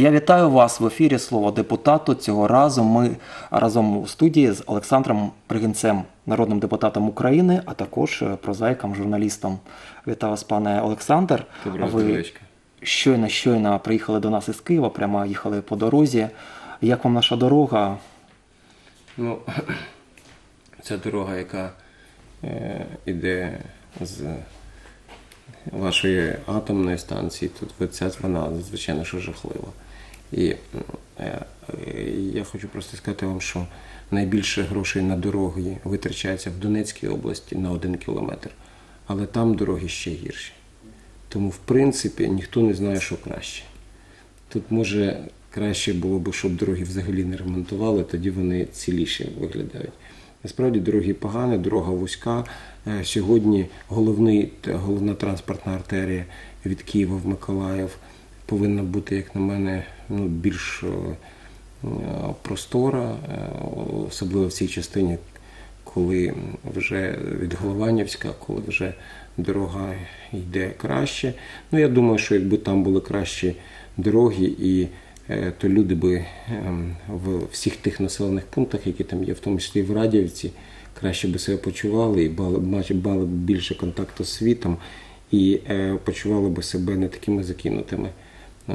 Я вітаю вас в ефірі Слово депутату. Цього разу ми разом у студії з Олександром Пригінцем, народним депутатом України, а також е, прозаїком, журналістом. Вітаю вас, пане Олександр. Доброго Ви щойно щойно приїхали до нас із Києва, прямо їхали по дорозі. Як вам наша дорога? Ну, ця дорога, яка е, іде з вашої атомної станції, тут ця вона звичайно що жахлива. І е, я хочу просто сказати вам, що найбільше грошей на дороги витрачається в Донецькій області на один кілометр, але там дороги ще гірші. Тому, в принципі, ніхто не знає, що краще. Тут може краще було б, щоб дороги взагалі не ремонтували, тоді вони ціліші виглядають. Насправді дороги погані, дорога вузька. Е, Сьогодні головний, головна транспортна артерія від Києва в Миколаїв повинна бути, як на мене, ну, більш е, простора, е, особливо в цій частині, коли вже від Голованівська, коли вже дорога йде краще. Ну, я думаю, що якби там були кращі дороги, і е, то люди би ем, в всіх тих населених пунктах, які там є, в тому числі в Радіївці, краще би себе почували і мали, б- більше контакту з світом і почували би себе не такими закинутими.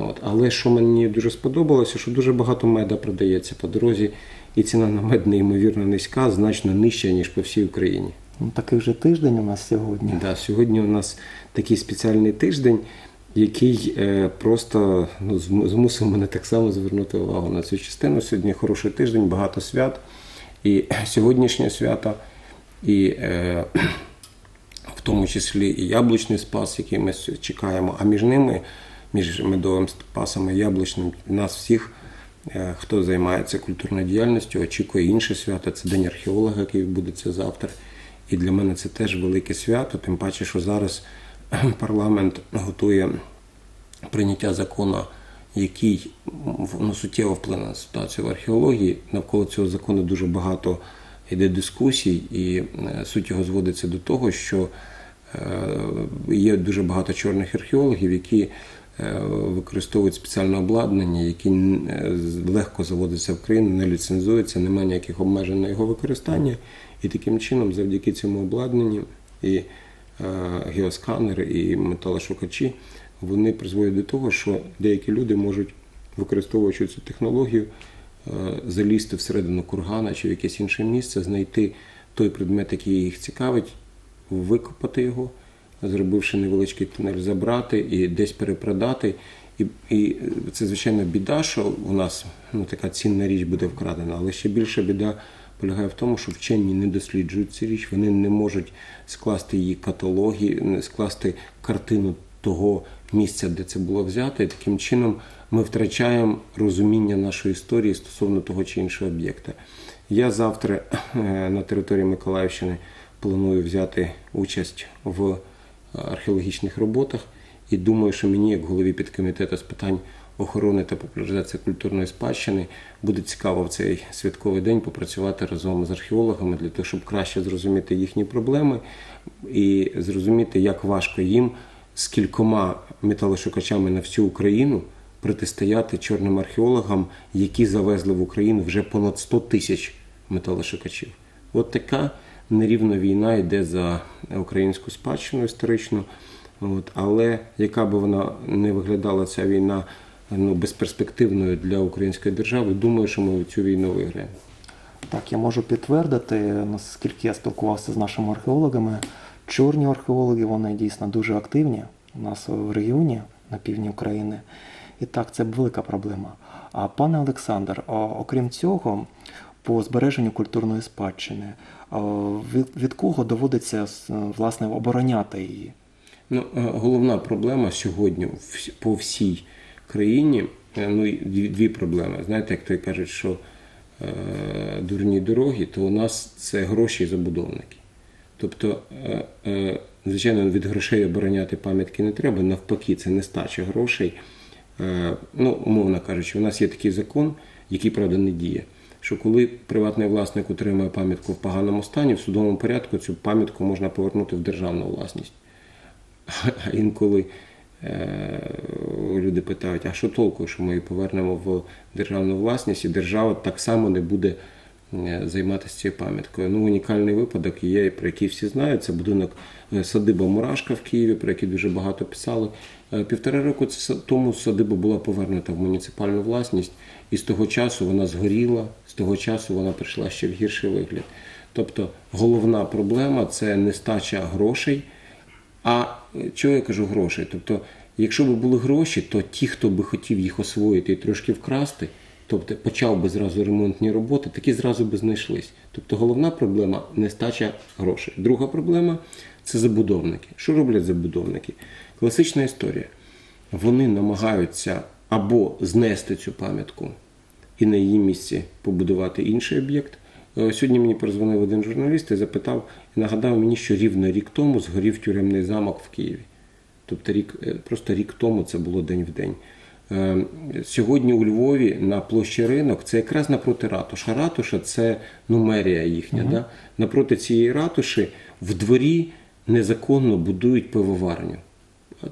От. Але що мені дуже сподобалося, що дуже багато меда продається по дорозі, і ціна на мед неймовірно низька, значно нижча, ніж по всій Україні. Ну, такий вже тиждень у нас сьогодні. Да, сьогодні у нас такий спеціальний тиждень, який е, просто ну, змусив мене так само звернути увагу на цю частину. Сьогодні хороший тиждень, багато свят. І сьогоднішнє свято, і е, в тому числі і яблучний спас, який ми чекаємо. А між ними, між медовим спасом і яблучним, нас всіх, е, хто займається культурною діяльністю, очікує інше свято. Це День археолога, який відбудеться завтра. І для мене це теж велике свято, тим паче, що зараз парламент готує прийняття закону, який ну, суттєво вплине на ситуацію в археології. Навколо цього закону дуже багато йде дискусій, і е, суть його зводиться до того, що е, є дуже багато чорних археологів, які використовують спеціальне обладнання, які е, легко заводиться в країну, не ліцензується, немає ніяких обмежень на його використання. І таким чином, завдяки цьому обладнанню і е, геосканери, і металошукачі, вони призводять до того, що деякі люди можуть, використовуючи цю технологію, е, залізти всередину кургана чи в якесь інше місце, знайти той предмет, який їх цікавить, викопати його, зробивши невеличкий тунель, забрати і десь перепродати. І, і це звичайно біда, що у нас ну, така цінна річ буде вкрадена, але ще більша біда полягає в тому, що вчені не досліджують цю річ, вони не можуть скласти її каталоги, скласти картину того місця, де це було взято. І таким чином ми втрачаємо розуміння нашої історії стосовно того чи іншого об'єкта. Я завтра е, на території Миколаївщини планую взяти участь в археологічних роботах. І думаю, що мені, як голові підкомітету з питань охорони та популяризації культурної спадщини, буде цікаво в цей святковий день попрацювати разом з археологами для того, щоб краще зрозуміти їхні проблеми і зрозуміти, як важко їм з кількома металошукачами на всю Україну протистояти чорним археологам, які завезли в Україну вже понад 100 тисяч металошукачів. От така нерівна війна йде за українську спадщину історичну. От, але яка би вона не виглядала ця війна ну, безперспективною для української держави, думаю, що ми цю війну виграємо. Так, я можу підтвердити, наскільки я спілкувався з нашими археологами. Чорні археологи, вони дійсно дуже активні у нас в регіоні на півдні України. І так, це велика проблема. А пане Олександр, окрім цього, по збереженню культурної спадщини, від, кого доводиться власне обороняти її? Ну, е, головна проблема сьогодні по всій країні. е, Ну, дві, проблеми. Знаєте, як то кажуть, що е, дурні дороги, то у нас це гроші і забудовники. Тобто, звичайно, від грошей обороняти пам'ятки не треба, навпаки, це нестача грошей. Ну, умовно кажучи, у нас є такий закон, який, правда, не діє. Що коли приватний власник отримує пам'ятку в поганому стані, в судовому порядку цю пам'ятку можна повернути в державну власність. А інколи Е, Люди питають, а що толку, що ми її повернемо в державну власність, і держава так само не буде е, займатися цією пам'яткою. Ну, унікальний випадок є, про який всі знають. Це будинок е, садиба Мурашка в Києві, про який дуже багато писали. Півтора року тому садиба була повернута в муніципальну власність, і з того часу вона згоріла, з того часу вона прийшла ще в гірший вигляд. Тобто головна проблема це нестача грошей. А чого я кажу грошей? Тобто, якщо б були гроші, то ті, хто би хотів їх освоїти і трошки вкрасти, тобто почав би зразу ремонтні роботи, такі зразу би знайшлись. Тобто головна проблема нестача грошей. Друга проблема це забудовники. Що роблять забудовники? Класична історія. Вони намагаються або знести цю пам'ятку і на її місці побудувати інший об'єкт. Е, Сьогодні мені перезвонив один журналіст і запитав і нагадав мені, що рівно рік тому згорів тюремний замок в Києві. Тобто рік, е, просто рік тому це було день в день. Е, Сьогодні у Львові на площі ринок це якраз напроти ратуша. Ратуша це ну, мерія їхня. Да? Напроти цієї ратуші в дворі незаконно будують пивоварню.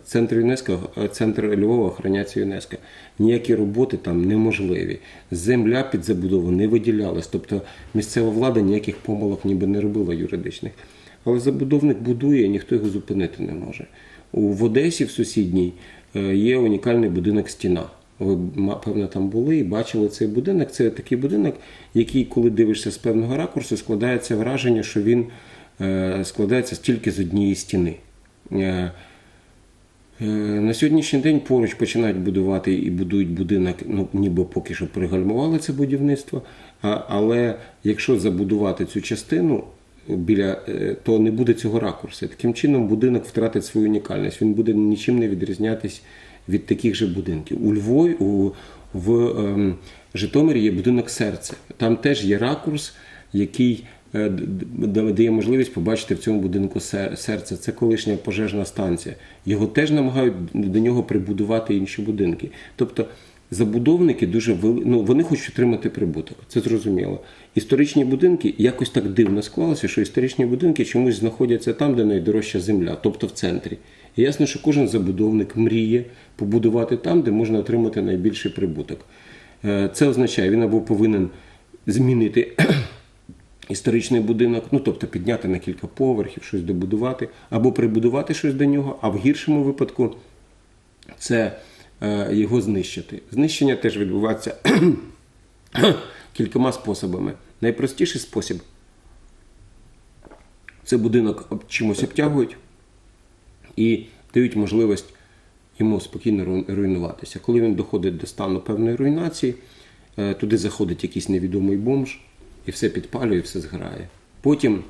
Центр ЮНЕСКО, центр Львова охороняється ЮНЕСКО. Ніякі роботи там неможливі. Земля під забудову не виділялась. Тобто місцева влада ніяких помилок ніби не робила юридичних. Але забудовник будує, і ніхто його зупинити не може. У в Одесі, в сусідній, е, є унікальний будинок стіна. Ви, певно, там були і бачили цей будинок. Це такий будинок, який, коли дивишся з певного ракурсу, складається враження, що він е, складається тільки з однієї стіни. Е, Е, На сьогоднішній день поруч починають будувати і будують будинок, ну ніби поки що пригальмували це будівництво. Але якщо забудувати цю частину біля, е, то не буде цього ракурсу. Таким чином будинок втратить свою унікальність. Він буде нічим не відрізнятись від таких же будинків. У Львові, у, в ем, Житомирі є будинок серця. Там теж є ракурс, який е, дає можливість побачити в цьому будинку серце. Це колишня пожежна станція. Його теж намагають до нього прибудувати інші будинки. Тобто забудовники дуже вели... ну, вони хочуть отримати прибуток. Це зрозуміло. Історичні будинки якось так дивно склалося, що історичні будинки чомусь знаходяться там, де найдорожча земля, тобто в центрі. І ясно, що кожен забудовник мріє побудувати там, де можна отримати найбільший прибуток. Е, Це означає, він або повинен змінити історичний будинок, ну тобто підняти на кілька поверхів, щось добудувати, або прибудувати щось до нього, а в гіршому випадку це е, його знищити. Знищення теж відбувається кількома способами. Найпростіший спосіб це будинок чимось обтягують і дають можливість йому спокійно руйнуватися. Коли він доходить до стану певної руйнації, е, туди заходить якийсь невідомий бомж і все підпалює, все зграє. Потім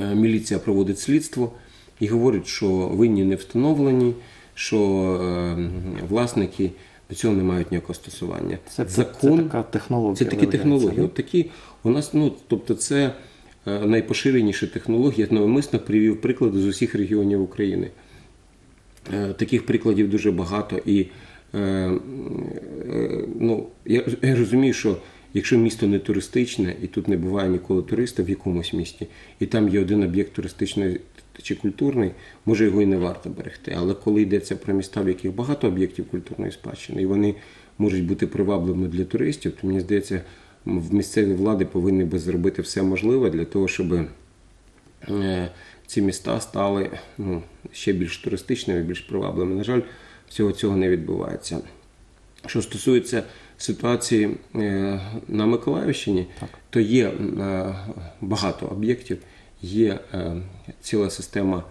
е, міліція проводить слідство і говорить, що винні не встановлені, що е, власники до цього не мають ніякого стосування. Це, це, це така технологія. Це такі технології. От такі у нас, ну тобто, це е, найпоширеніші технології. Я навмисно привів приклади з усіх регіонів України. Таких прикладів дуже багато. І ну, я, я розумію, що якщо місто не туристичне, і тут не буває ніколи туриста в якомусь місті, і там є один об'єкт туристичний чи культурний, може його і не варто берегти. Але коли йдеться про міста, в яких багато об'єктів культурної спадщини, і вони можуть бути привабливими для туристів, то мені здається, в місцеві влади повинні би зробити все можливе для того, щоб е, ці міста стали ну, ще більш туристичними, більш привабливими. На жаль, всього цього не відбувається. Що стосується ситуації е, на Миколаївщині, то є е, багато об'єктів, є е, ціла система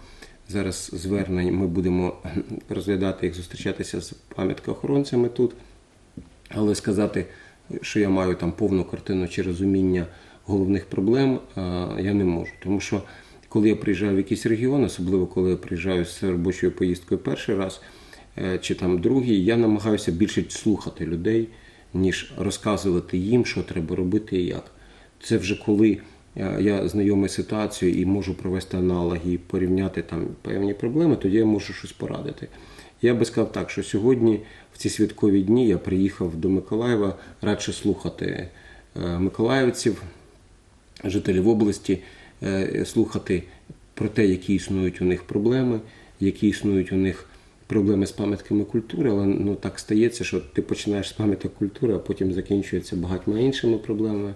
зараз звернень. Ми будемо розглядати їх, зустрічатися з пам'яткоохоронцями тут. Але сказати, що я маю там повну картину чи розуміння головних проблем, я не можу. Тому що коли я приїжджаю в якийсь регіон, особливо коли я приїжджаю з робочою поїздкою перший раз чи там другий, я намагаюся більше слухати людей, ніж розказувати їм, що треба робити і як. Це вже коли е, я знайомий з ситуацією і можу провести аналоги порівняти там певні проблеми, тоді я можу щось порадити. Я би сказав так, що сьогодні, в ці святкові дні, я приїхав до Миколаєва радше слухати е, миколаївців, жителів області, е, слухати про те, які існують у них проблеми, які існують у них проблеми з пам'ятками культури, але ну так стається, що ти починаєш з пам'яток культури, а потім закінчується багатьма іншими проблемами.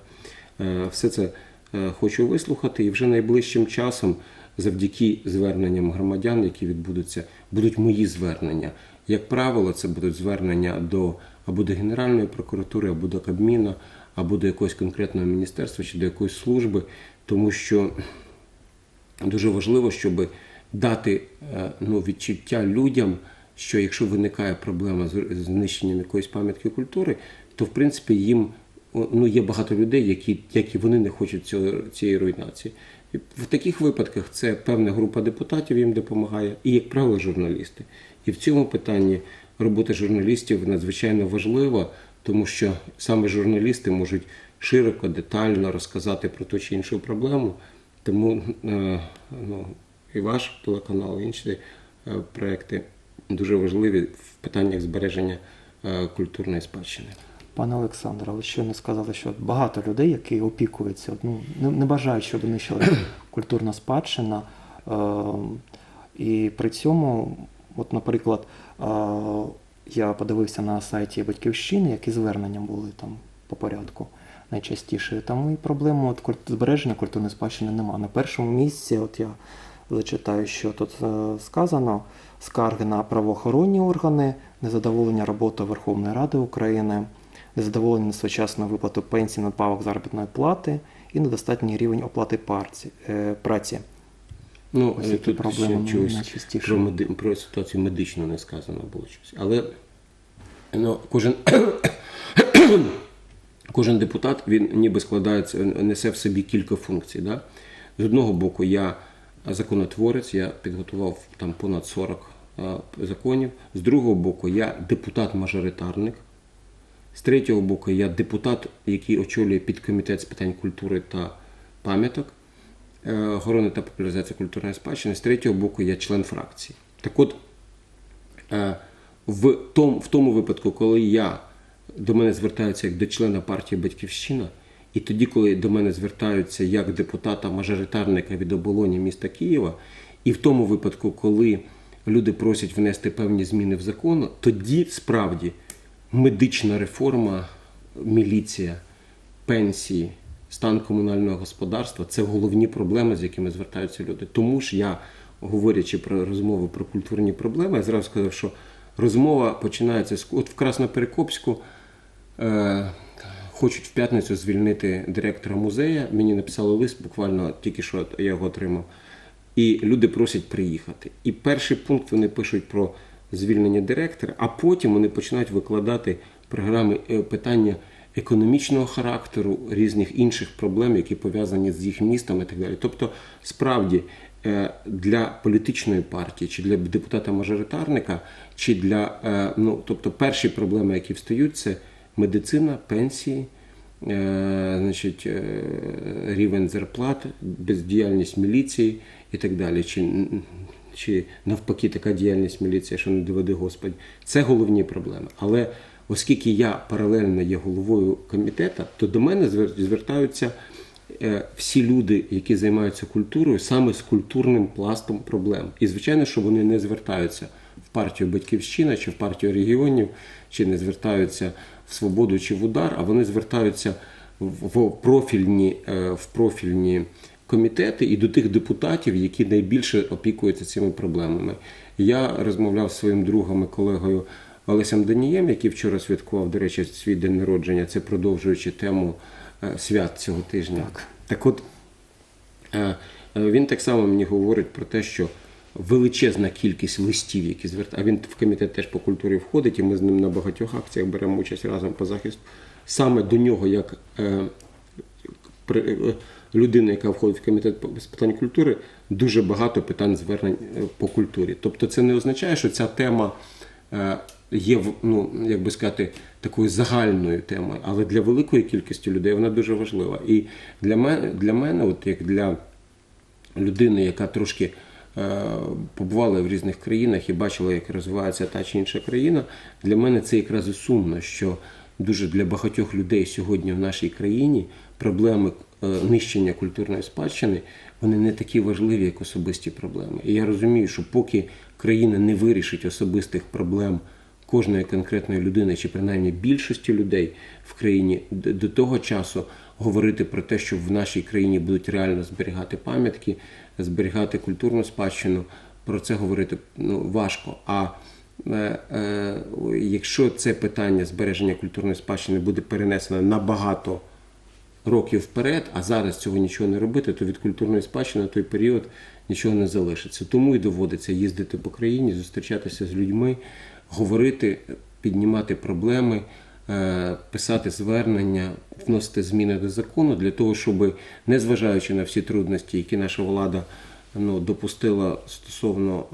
Е, Все це е, хочу вислухати, і вже найближчим часом, завдяки зверненням громадян, які відбудуться, будуть мої звернення. Як правило, це будуть звернення до або до Генеральної прокуратури, або до Кабміна, або до якогось конкретного міністерства чи до якоїсь служби, тому що дуже важливо, щоб дати е, ну, відчуття людям, що якщо виникає проблема з знищенням якоїсь пам'ятки культури, то в принципі їм ну, є багато людей, які, які вони не хочуть цього, цієї руйнації. І в таких випадках це певна група депутатів їм допомагає, і, як правило, журналісти. І в цьому питанні робота журналістів надзвичайно важлива, тому що саме журналісти можуть широко, детально розказати про ту чи іншу проблему. Тому е, ну, і ваш телеканал, і інші е, проекти дуже важливі в питаннях збереження е, культурної спадщини. Пане Олександре, ви щойно сказали, що багато людей, які опікуються, ну, не, не бажають, щоб нищила культурна спадщина. Е, і при цьому, от, наприклад, е, я подивився на сайті Батьківщини, які звернення були там по порядку найчастіше. Там і проблеми збереження культурної спадщини немає. На першому місці, от я зачитаю, що тут е, сказано: скарги на правоохоронні органи, незадоволення роботою Верховної Ради України, незадоволення несвоєчасною виплатою пенсій, надбавок заробітної плати і недостатній рівень оплати парці, е, праці. Ну, Ось е, тут проблеми ще про, меди... про ситуацію медичну не сказано було щось. Але ну, кожен, кожен депутат він ніби складається, несе в собі кілька функцій. Да? З одного боку, я законотворець, я підготував там понад 40 е, законів. З другого боку, я депутат-мажоритарник. З третього боку, я депутат, який очолює підкомітет з питань культури та пам'яток, е, охорони та популяризації культурної спадщини. З третього боку, я член фракції. Так от, е, в тому, в тому випадку, коли я до мене звертаються як до члена партії Батьківщина, і тоді, коли до мене звертаються як депутата-мажоритарника від оболоні міста Києва, і в тому випадку, коли люди просять внести певні зміни в закон, тоді справді медична реформа, міліція, пенсії, стан комунального господарства це головні проблеми, з якими звертаються люди. Тому ж я, говорячи про розмову про культурні проблеми, я зразу сказав, що розмова починається з от в Красноперекопську. Хочуть в п'ятницю звільнити директора музею. Мені написали лист, буквально тільки що я його отримав. І люди просять приїхати. І перший пункт вони пишуть про звільнення директора, а потім вони починають викладати програми е, питання економічного характеру, різних інших проблем, які пов'язані з їх містом і так далі. Тобто, справді е, для політичної партії, чи для депутата-мажоритарника, чи для е, ну, тобто, перші проблеми, які встають, це медицина, пенсії. е, Значить, е, рівень зарплат, бездіяльність міліції і так далі. Чи, чи навпаки така діяльність міліції, що не доведи Господь. Це головні проблеми. Але оскільки я паралельно є головою комітету, то до мене звертаються е, всі люди, які займаються культурою, саме з культурним пластом проблем. І звичайно, що вони не звертаються в партію Батьківщина чи в партію регіонів, чи не звертаються в свободу чи в удар, а вони звертаються в профільні, е, в профільні комітети і до тих депутатів, які найбільше опікуються цими проблемами. Я розмовляв з своїм другом і колегою Олесем Данієм, який вчора святкував, до речі, свій день народження. Це продовжуючи тему е, свят цього тижня. Так. так от е, він так само мені говорить про те, що величезна кількість листів, які звертають, а він в комітет теж по культурі входить, і ми з ним на багатьох акціях беремо участь разом по захисту. Саме до нього, як е, е, людина, яка входить в комітет з питань культури, дуже багато питань звернень е, по культурі. Тобто це не означає, що ця тема є ну, як би сказати, такою загальною темою, але для великої кількості людей вона дуже важлива. І для мене, для мене, от як для людини, яка трошки е, побувала в різних країнах і бачила, як розвивається та чи інша країна, для мене це якраз і сумно, що дуже для багатьох людей сьогодні в нашій країні проблеми е, нищення культурної спадщини вони не такі важливі, як особисті проблеми. І я розумію, що поки країна не вирішить особистих проблем кожної конкретної людини, чи принаймні більшості людей в країні, до того часу говорити про те, що в нашій країні будуть реально зберігати пам'ятки, зберігати культурну спадщину, про це говорити ну, важко. А е, е, якщо це питання збереження культурної спадщини буде перенесено на багато років вперед, а зараз цього нічого не робити, то від культурної спадщини на той період нічого не залишиться. Тому і доводиться їздити по країні, зустрічатися з людьми, говорити, піднімати проблеми, писати звернення, вносити зміни до закону для того, щоб, незважаючи на всі трудності, які наша влада ну, допустила стосовно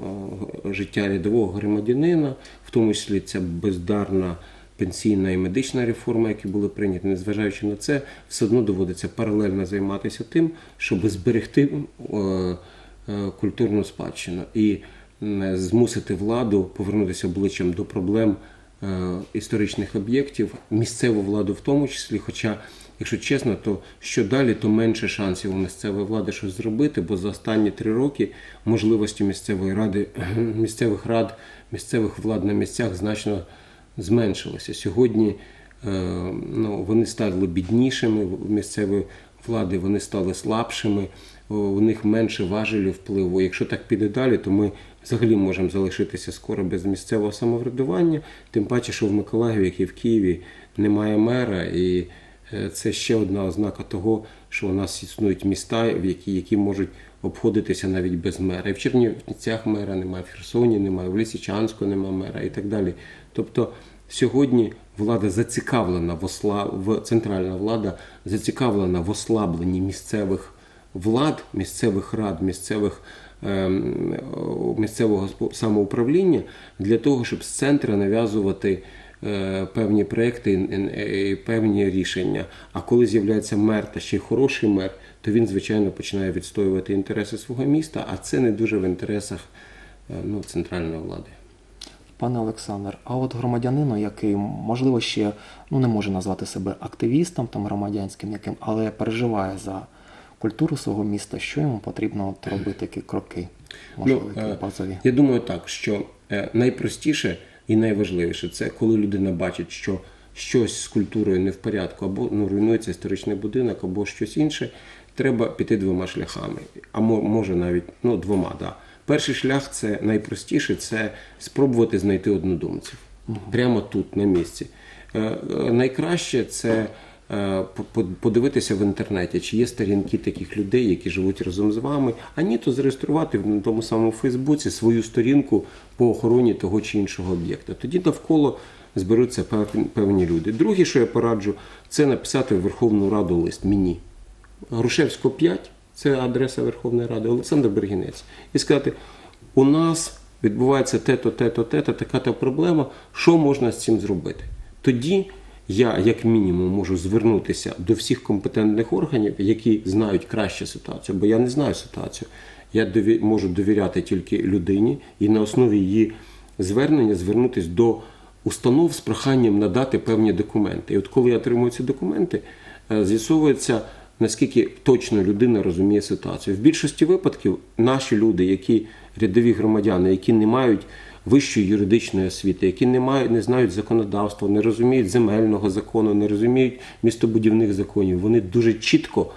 е, життя рядового громадянина, в тому числі ця бездарна пенсійна і медична реформа, які були прийняті, незважаючи на це, все одно доводиться паралельно займатися тим, щоб зберегти е, е, культурну спадщину і змусити владу повернутися обличчям до проблем е, історичних об'єктів, місцеву владу в тому числі. Хоча, якщо чесно, то що далі, то менше шансів у місцевої влади щось зробити, бо за останні три роки можливості місцевої ради, місцевих рад, місцевих влад на місцях значно зменшилося. Сьогодні е, ну, вони стали біднішими місцевої влади, вони стали слабшими, у них менше важелів впливу. Якщо так піде далі, то ми взагалі можемо залишитися скоро без місцевого самоврядування, тим паче, що в Миколаєві, як і в Києві, немає мера, і е, це ще одна ознака того, що у нас існують міста, які, які можуть обходитися навіть без мера. І в Чернівцях мера немає, в Херсоні немає, в Лисичанську немає мера і так далі. Тобто сьогодні влада зацікавлена в осла... в центральна влада зацікавлена в ослабленні місцевих влад, місцевих рад, місцевих місцевого спо- самоуправління для того, щоб з центру нав'язувати е, певні проекти і- і- і певні рішення. А коли з'являється мер та ще й хороший мер, то він звичайно починає відстоювати інтереси свого міста, а це не дуже в інтересах е, ну, центральної влади. Пане Олександр, а от громадянину, який можливо ще ну не може назвати себе активістом там громадянським, яким, але переживає за культуру свого міста, що йому потрібно от робити, які кроки, можливо, Ну, які е, базові. Я думаю так, що е, найпростіше і найважливіше це коли людина бачить, що щось з культурою не в порядку, або ну, руйнується історичний будинок, або щось інше. Треба піти двома шляхами, а може навіть ну, двома. Да. Перший шлях це найпростіше це спробувати знайти однодумців прямо тут, на місці. Е, е, Найкраще це подивитися в інтернеті, чи є сторінки таких людей, які живуть разом з вами, а ні, то зареєструвати в тому самому Фейсбуці свою сторінку по охороні того чи іншого об'єкта. Тоді навколо зберуться певні люди. Друге, що я пораджу, це написати в Верховну Раду лист мені. Грушевського 5, це адреса Верховної Ради, Олександр Бергінець. І сказати: у нас відбувається те-то, те-то, те-то, така-то проблема, що можна з цим зробити? Тоді я, як мінімум, можу звернутися до всіх компетентних органів, які знають краще ситуацію, бо я не знаю ситуацію. Я дові- можу довіряти тільки людині і на основі її звернення звернутися до установ з проханням надати певні документи. І от коли я отримую ці документи, е, з'ясовується, наскільки точно людина розуміє ситуацію. В більшості випадків наші люди, які рядові громадяни, які не мають вищої юридичної освіти, які не мають, не знають законодавства, не розуміють земельного закону, не розуміють містобудівних законів, вони дуже чітко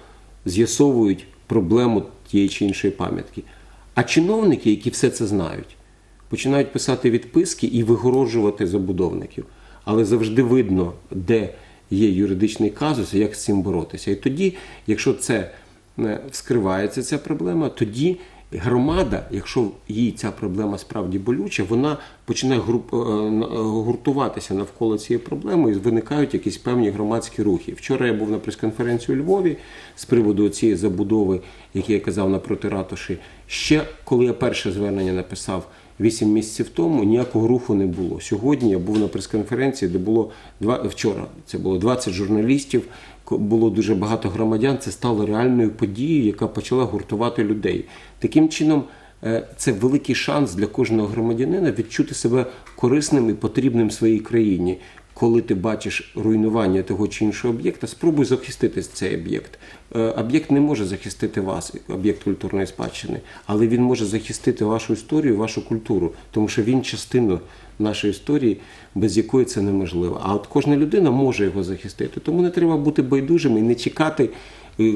з'ясовують проблему тієї чи іншої пам'ятки. А чиновники, які все це знають, починають писати відписки і вигороджувати забудовників. Але завжди видно, де є юридичний казус і як з цим боротися. І тоді, якщо це е, вскривається ця проблема, тоді громада, якщо їй ця проблема справді болюча, вона починає груп, е, е, гуртуватися навколо цієї проблеми і виникають якісь певні громадські рухи. Вчора я був на прес-конференції у Львові з приводу цієї забудови, які я казав напроти ратуші. Ще коли я перше звернення написав. Вісім місяців тому ніякого руху не було. Сьогодні я був на прес-конференції, де було два вчора. Це було 20 журналістів, було дуже багато громадян. Це стало реальною подією, яка почала гуртувати людей. Таким чином, е, це великий шанс для кожного громадянина відчути себе корисним і потрібним своїй країні. коли ти бачиш руйнування того чи іншого об'єкта, спробуй захистити цей об'єкт. Е, Об'єкт не може захистити вас, об'єкт культурної спадщини, але він може захистити вашу історію, вашу культуру, тому що він частина нашої історії, без якої це неможливо. А от кожна людина може його захистити. Тому не треба бути байдужими і не чекати.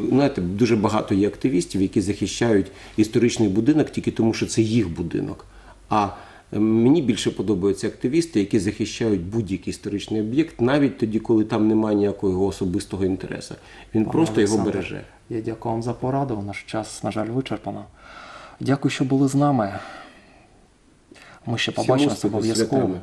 Знаєте, дуже багато є активістів, які захищають історичний будинок тільки тому, що це їх будинок. А е, мені більше подобаються активісти, які захищають будь-який історичний об'єкт, навіть тоді, коли там немає ніякого особистого інтересу. Він Пане просто його береже. Я дякую вам за пораду. Наш час, на жаль, вичерпано. Дякую, що були з нами. Ми ще побачимося обов'язково.